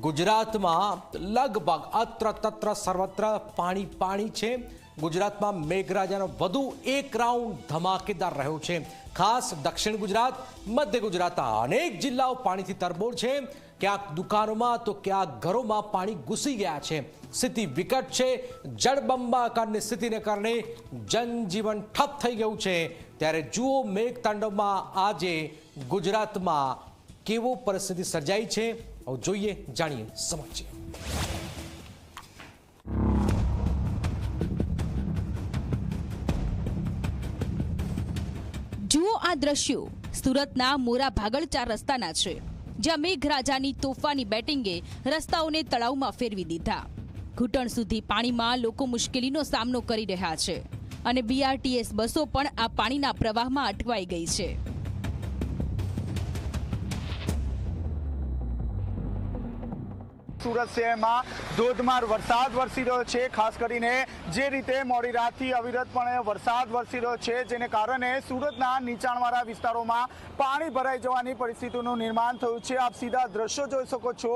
ગુજરાતમાં લગભગ અત્ર તત્ર સર્વત્ર પાણી પાણી છે. ગુજરાતમાં મેઘરાજાનો વધુ એક રાઉન્ડ ધમાકેદાર રહ્યો છે. ખાસ દક્ષિણ ગુજરાત, મધ્ય ગુજરાતના અનેક જિલ્લાઓ પાણીથી તરબોળ છે. ક્યાંક દુકાનોમાં તો ક્યાંક ઘરોમાં પાણી ઘૂસી ગયા છે. સ્થિતિ વિકટ છે. જળબંબાકારની સ્થિતિને કારણે જનજીવન ઠપ થઈ ગયું છે. ત્યારે જુઓ મેઘતાંડવમાં આજે ગુજરાતમાં કેવો પરિસ્થિતિ સર્જાઈ છે. હવે જોઈએ, જાણીએ, સમજીએ. જુઓ આ દ્રશ્યો. સુરતના મોરા ભાગળ ચાર રસ્તાના છે, જ્યાં મેઘરાજાની તોફાની બેટિંગે રસ્તાઓને તળાવમાં ફેરવી દીધા. ઘૂંટણ સુધી પાણીમાં લોકો મુશ્કેલીનો સામનો કરી રહ્યા છે અને બીઆરટીએસ બસો પણ આ પાણીના પ્રવાહમાં અટવાઈ ગઈ છે. સુરત શહેરમાં ધોધમાર વરસાદ વરસી રહ્યો છે. ખાસ કરીને જે રીતે મોડી રાતથી અવિરતપણે વરસાદ વરસી રહ્યો છે, જેને કારણે સુરતના નીચાણવાળા વિસ્તારોમાં પાણી ભરાઈ જવાની પરિસ્થિતિનું નિર્માણ થયું છે. આપ સીધા દ્રશ્યો જોઈ શકો છો.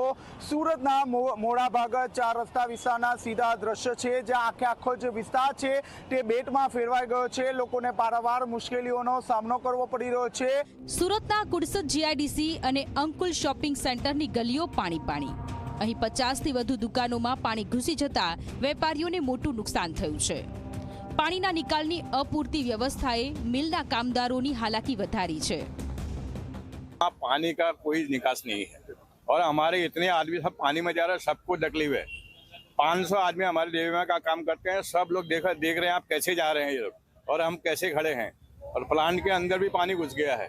સુરતના મોડા ભાગ ચાર રસ્તા વિસ્તારના સીધા દ્રશ્ય છે, જ્યાં આખે આખો જે વિસ્તાર છે તે બેટમાં ફેરવાઈ ગયો છે. લોકોને પારાવાર મુશ્કેલીઓનો સામનો કરવો પડી રહ્યો છે. સુરતના કુડસદ જીઆઈડીસી અને અંકુલ શોપિંગ સેન્ટરની ગલીઓ પાણી પાણી. અહીં પચાસથી વધુ દુકાનોમાં પાણી ઘૂસી જતા વેપારીઓને મોટું નુકસાન થયું છે પાણીના નિકાલની અપૂરતી વ્યવસ્થાએ મિલના કામદારોની હાલાકી વધારી છે यहाँ पानी का कोई निकास नहीं है और हमारे इतने आदमी सब पानी में जा रहे हैं सबको तकलीफ है 500 आदमी हमारे डेयरी में का काम करते हैं सब लोग देख देख रहे हैं आप कैसे जा रहे हैं ये लोग और हम कैसे खड़े हैं और प्लांट के अंदर भी पानी घुस गया है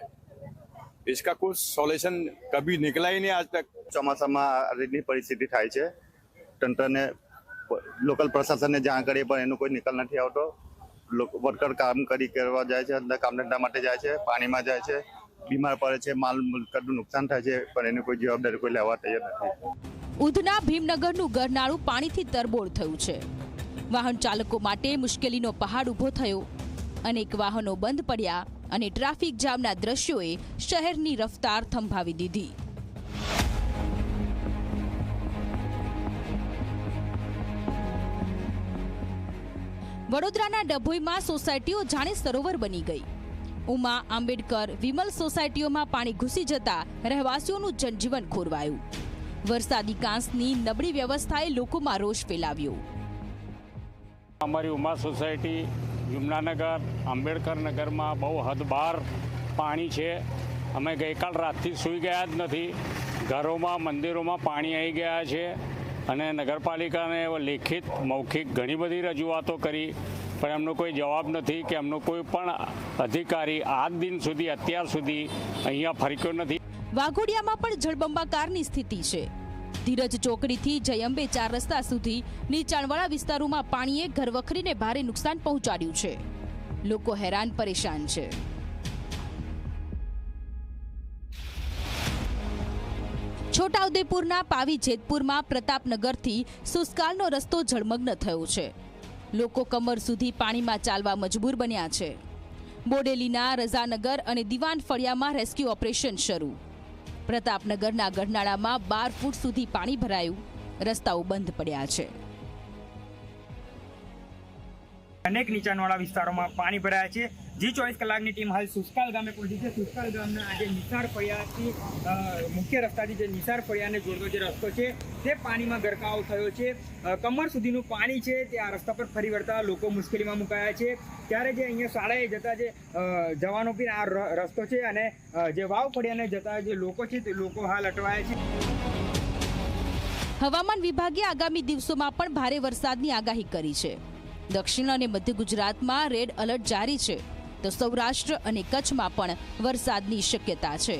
इसका कुछ सॉल्यूशन कभी निकला ही नहीं आज तक ચોમાસામાં આ રીતની પરિસ્થિતિ થાય છે તંત્રને લોકલ પ્રશાસનને જાણ કરીએ પણ એનો કોઈ નિકાલ નથી આવતો લોકો વર્કર કામ કરી કરવા જાય છે અંદર કામ ધંધા માટે જાય છે પાણીમાં જાય છે બીમાર પડે છે માલ મિલકતનું નુકસાન થાય છે પણ એની કોઈ જવાબદારી કોઈ લેવા તૈયાર નથી ઉધના ભીમનગરનું ગરનાળું પાણીથી તરબોળ થયું છે વાહન ચાલકો માટે મુશ્કેલીનો પહાડ ઊભો થયો અનેક વાહનો બંધ પડ્યા અને ટ્રાફિક જામના દ્રશ્યોએ શહેરની રફતાર થંભાવી દીધી. વડોદરાના ડભોઈમાં સોસાયટીઓ જાણે સરોવર બની ગઈ. ઉમા, આંબેડકર, વિમલ સોસાયટીઓમાં પાણી ઘૂસી જતા રહેવાસીઓનું જનજીવન ખોરવાયું. વરસાદી કાંસની નબળી વ્યવસ્થાએ લોકોમાં રોષ ફેલાવ્યો. અમારી ઉમા સોસાયટી યુમનાનગર આંબેડકર નગરમાં બહુ હદબાર પાણી છે. અમે ગઈકાલ રાતથી સૂઈ ગયા જ નથી. ઘરોમાં, મંદિરોમાં પાણી આવી ગયા છે અને નગરપાલિકાને લેખિત, મૌખિક ઘણી બધી રજૂઆતો કરી, પણ એમનો કોઈ જવાબ નથી કે એમનો કોઈ પણ અધિકારી આજ દિન સુધી, અત્યાર સુધી અહીંયા ફરક્યો નથી. વાઘોડિયામાં પણ જળબંબાકારની સ્થિતિ છે. ધીરજ ચોકડીથી જયંબે ચાર રસ્તા સુધી નીચાણવાળા વિસ્તારોમાં પાણીએ ઘરવખરીને ભારે નુકસાન પહોંચાડ્યું છે. લોકો હેરાન પરેશાન છે. છોટાઉદેપુરના પાવી જેતપુરમાં પ્રતાપનગરથી સુસ્કાલનો રસ્તો જળમગ્ન થયો છે. લોકો કમર સુધી પાણીમાં ચાલવા મજબૂર બન્યા છે. બોડેલીના રઝાનગર અને દિવાન ફળિયામાં રેસ્ક્યુ ઓપરેશન શરૂ. પ્રતાપનગરના ગરનાળામાં બાર ફૂટ સુધી પાણી ભરાયું. રસ્તાઓ બંધ પડ્યા છે. અનેક નીચાણવાળા વિસ્તારોમાં પાણી ભરાયા છે. જી ચોવીસ કલાકની ટીમ હાલ સુસ્કાલ ગામે પહોંચી છે. સુસ્કાલ ગામના આજે નિસાર ફળિયાથી મુખ્ય રસ્તાથી જે નિસાર ફળિયાને જોડતો જે રસ્તો છે, તે પાણીમાં ગરકાવ થયો છે. કમર સુધીનું પાણી છે. તે આ રસ્તા પર ફરી વળતા લોકો મુશ્કેલીમાં મુકાયા છે. ત્યારે જે અહીંયા શાળાએ જતા જે જવાનો પણ આ રસ્તો છે અને જે વાવ ફળિયાને જતા જે લોકો છે તે લોકો હાલ અટવાયા છે. હવામાન વિભાગે આગામી દિવસોમાં પણ ભારે વરસાદની આગાહી કરી છે. દક્ષિણ અને મધ્ય ગુજરાતમાં રેડ એલર્ટ જારી છે. તો સૌરાષ્ટ્ર અને કચ્છમાં પણ વરસાદની શક્યતા છે.